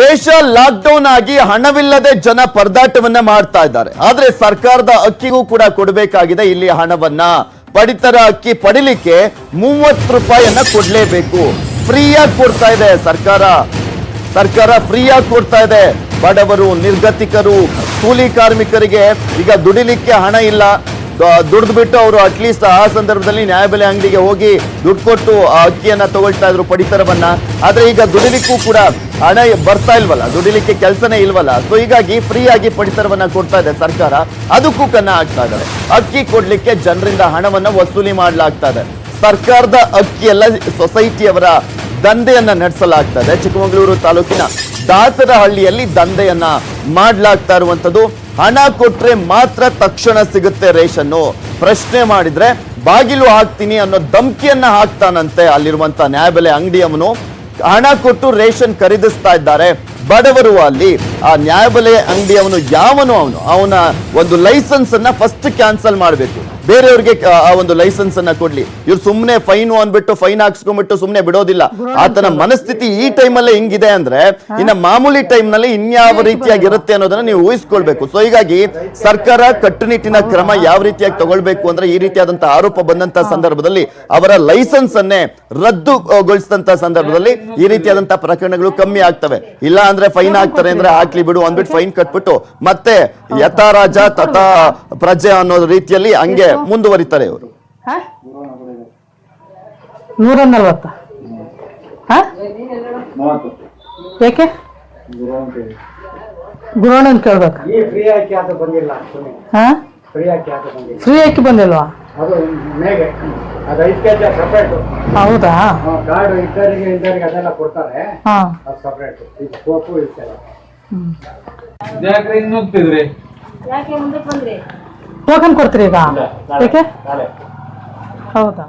ದೇಶ ಲಾಕ್ಡೌನ್ ಆಗಿ ಹಣವಿಲ್ಲದೆ ಜನ ಪರದಾಟವನ್ನ ಮಾಡ್ತಾ ಇದ್ದಾರೆ. ಆದ್ರೆ ಸರ್ಕಾರದ ಅಕ್ಕಿಗೂ ಕೂಡ ಕೊಡಬೇಕಾಗಿದೆ ಇಲ್ಲಿ ಹಣವನ್ನ. ಪಡಿತರ ಅಕ್ಕಿ ಪಡಿಲಿಕ್ಕೆ ಮೂವತ್ತು ರೂಪಾಯಿಯನ್ನ ಕೊಡ್ಲೇಬೇಕು. ಫ್ರೀಯಾಗಿ ಕೊಡ್ತಾ ಇದೆ ಸರ್ಕಾರ. ಸರ್ಕಾರ ಫ್ರೀಯಾಗಿ ಕೊಡ್ತಾ ಇದೆ. ಬಡವರು, ನಿರ್ಗತಿಕರು, ಕೂಲಿ ಕಾರ್ಮಿಕರಿಗೆ ಈಗ ದುಡಿಲಿಕ್ಕೆ ಹಣ ಇಲ್ಲ. ದುಡ್ದು ಬಿಟ್ಟು ಅವರು ಅಟ್ಲೀಸ್ಟ್ ಆ ಸಂದರ್ಭದಲ್ಲಿ ನ್ಯಾಯಬೆಲೆ ಅಂಗಡಿಗೆ ಹೋಗಿ ದುಡ್ಡು ಕೊಟ್ಟು ಆ ಅಕ್ಕಿಯನ್ನ ತಗೊಳ್ತಾ ಇದ್ರು ಪಡಿತರವನ್ನ. ಆದ್ರೆ ಈಗ ದುಡಿಲಿಕ್ಕೂ ಕೂಡ ಹಣ ಬರ್ತಾ ಇಲ್ವಲ್ಲ, ದುಡಿಲಿಕ್ಕೆ ಕೆಲಸನೇ ಇಲ್ವಲ್ಲ. ಸೊ ಹೀಗಾಗಿ ಫ್ರೀ ಆಗಿ ಪಡಿತರವನ್ನ ಕೊಡ್ತಾ ಇದೆ ಸರ್ಕಾರ. ಅದಕ್ಕೂ ಕನ್ನ ಆಗ್ತಾ ಇದ್ದಾರೆ ಅಕ್ಕಿ ಕೊಡ್ಲಿಕ್ಕೆ ಜನರಿಂದ ಹಣವನ್ನ ವಸೂಲಿ ಮಾಡ್ಲಾಗ್ತಾ ಇದೆ. ಸರ್ಕಾರದ ಅಕ್ಕಿ ಎಲ್ಲ ಸೊಸೈಟಿಯವರ ದಂಧೆಯನ್ನ ನಡೆಸಲಾಗ್ತದೆ ಚಿಕ್ಕಮಗಳೂರು ತಾಲೂಕಿನ ದಾಸರಹಳ್ಳಿಯಲ್ಲಿ ದಂಧೆಯನ್ನ ಮಾಡಲಾಗ್ತಾ ಇರುವಂತದ್ದು ಹಣ ಕೊಟ್ರೆ ಮಾತ್ರ ತಕ್ಷಣ ಸಿಗುತ್ತೆ ರೇಷನ್ನು. ಪ್ರಶ್ನೆ ಮಾಡಿದ್ರೆ, ಬಾಗಿಲು ಹಾಕ್ತೀನಿ ಅನ್ನೋ ಧಮಕಿಯನ್ನ ಹಾಕ್ತಾನಂತೆ ಅಲ್ಲಿರುವಂತ ನ್ಯಾಯಬೆಲೆ ಅಂಗಡಿಯವನು. ಹಣ ಕೊಟ್ಟು ರೇಷನ್ ಖರೀದಿಸ್ತಾ ಇದ್ದಾರೆ. ಬಡವರು ಅಲ್ಲಿ ಆ ನ್ಯಾಯಬೆಲೆ ಅಂಗಡಿಯವನು ಯಾವನು ಅವನು? ಅವನ ಒಂದು ಲೈಸೆನ್ಸ್ ಅನ್ನ ಫಸ್ಟ್ ಕ್ಯಾನ್ಸಲ್ ಮಾಡಬೇಕು. ಬೇರೆಯವ್ರಿಗೆ ಆ ಒಂದು ಲೈಸೆನ್ಸ್ ಅನ್ನ ಕೊಡ್ಲಿ. ಇವ್ರು ಸುಮ್ಮನೆ ಫೈನ್ ಅನ್ಬಿಟ್ಟು ಫೈನ್ ಹಾಕ್ಸ್ಕೊಂಡ್ಬಿಟ್ಟು ಸುಮ್ಮನೆ ಬಿಡೋದಿಲ್ಲ. ಆತನ ಮನಸ್ಥಿತಿ ಈ ಟೈಮಲ್ಲೇ ಹಿಂಗಿದೆ ಅಂದ್ರೆ ಇನ್ನ ಮಾಮೂಲಿ ಟೈಮ್ನಲ್ಲಿ ಇನ್ಯಾವ ರೀತಿಯಾಗಿರುತ್ತೆ ಅನ್ನೋದನ್ನ ನೀವು ಊಹಿಸ್ಕೊಳ್ಬೇಕು. ಸೊ ಹೀಗಾಗಿ ಸರ್ಕಾರ ಕಟ್ಟುನಿಟ್ಟಿನ ಕ್ರಮ ಯಾವ ರೀತಿಯಾಗಿ ತಗೊಳ್ಬೇಕು ಅಂದ್ರೆ ಈ ರೀತಿಯಾದಂತಹ ಆರೋಪ ಬಂದಂತ ಸಂದರ್ಭದಲ್ಲಿ ಅವರ ಲೈಸೆನ್ಸ್ ಅನ್ನೇ ರದ್ದುಗೊಳಿಸಿದಂತ ಸಂದರ್ಭದಲ್ಲಿ ಈ ರೀತಿಯಾದಂತಹ ಪ್ರಕರಣಗಳು ಕಮ್ಮಿ ಆಗ್ತವೆ. ಇಲ್ಲ ಅಂದ್ರೆ ಫೈನ್ ಹಾಕ್ತಾರೆ ಅಂದ್ರೆ ಹಾಕ್ಲಿ ಬಿಡು ಅಂದ್ಬಿಟ್ಟು ಫೈನ್ ಕಟ್ಬಿಟ್ಟು ಮತ್ತೆ ಯಥಾ ರಾಜ ತಥಾ ಪ್ರಜೆ ಅನ್ನೋ ರೀತಿಯಲ್ಲಿ ಹಂಗೆ ಮುಂದುವರಿತಾರೆ ಇವರು. ಹ? ನೂರ ನಲ್ವತ್ತ ಹ? ಯಾಕೆ? ಗುರುವಣ್ಣನ್ ಕೇಳ್ಬೇಕು? ಈ ಫ್ರೀ ಹಾಕಿ ಬಂದಿಲ್ಲ ಫ್ರೀ ಅಕ್ಕಿ ಬಂದಿಲ್ವಾ? ಅದು ಮೇಗೆ. ಅದು ಐದು ಕೆ ಜಿ ಸಪ್ರೇಟು ಹೌದಾ? ಕಾರ್ಡು ಇದ್ದರಿಗೆ ಇದ್ದರಿಗೆ ಅದೆಲ್ಲ ಕೊಡ್ತಾರೆ. ಹಾ. ಅದು ಸಪ್ರೇಟು ಇದು ಸೋಪು ಇನ್ನು ಯಾಕೆ ಬಂದ್ರಿ? ಟೋಕನ್ ಕೊಡ್ತೀರಿ ಈಗ? ಯಾಕೆ ಹೌದಾ?